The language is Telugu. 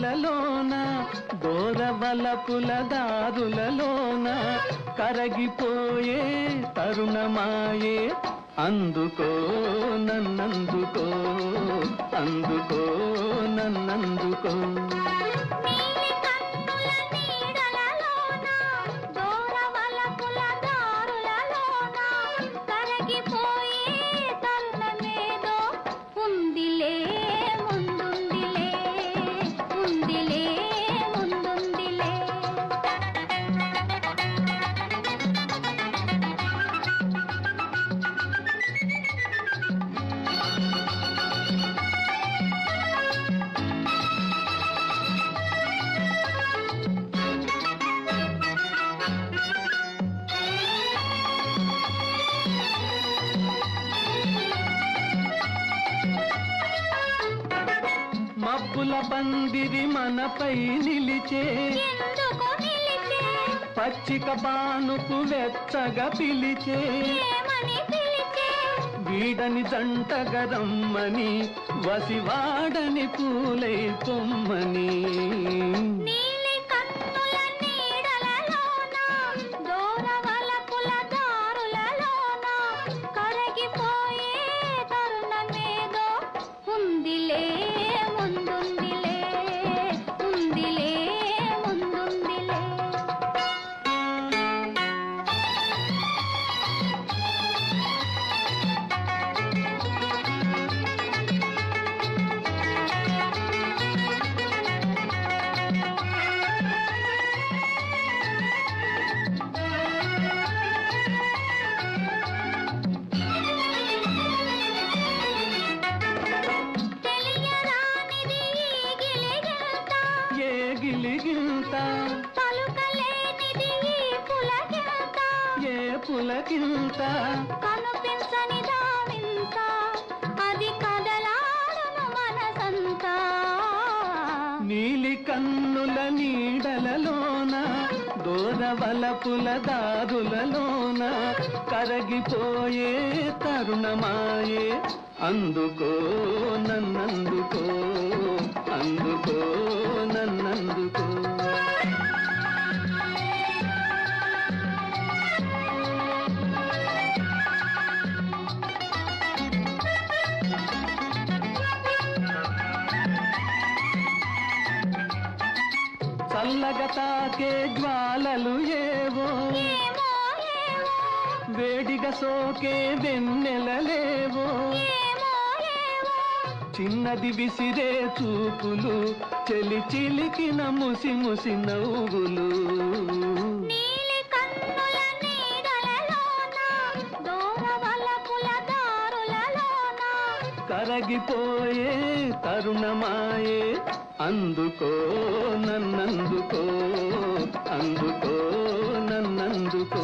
దారులలోన దోరబలపుల దారులలోన కరగిపోయే తరుణమాయే. అందుకో నన్నందుకో అందుకో నన్నందుకో. మబ్బుల పందిరి మనపై నిలిచే. పచ్చిక బానుపు వెచ్చగా పిలిచే. వీడని జంటగా రమ్మని వసివాడని పూలై పొమ్మని ఏ గిలిగింత. పలుకలేనిది ఈ పులకింత. ఏ పులకింత. కనిపించని దావింత నీలి కన్నుల నీడలలోన దూరవలపుల దారులలోన కరగిపోయే తరుణమాయే. అందుకో నన్నందుకో అందుకో నన్నందుకో. చల్లగా తాకే జ్వాలలు ఏవో. వేడిగా సోకే వెన్నెలలేవో చిన్నది విసిరే చూపులు చెలి చిలికిన ముసి ముసి నవ్వులు. కరగిపోయే తరుణమాయే అందుకో నన్నందుకో అందుకో నన్నందుకో.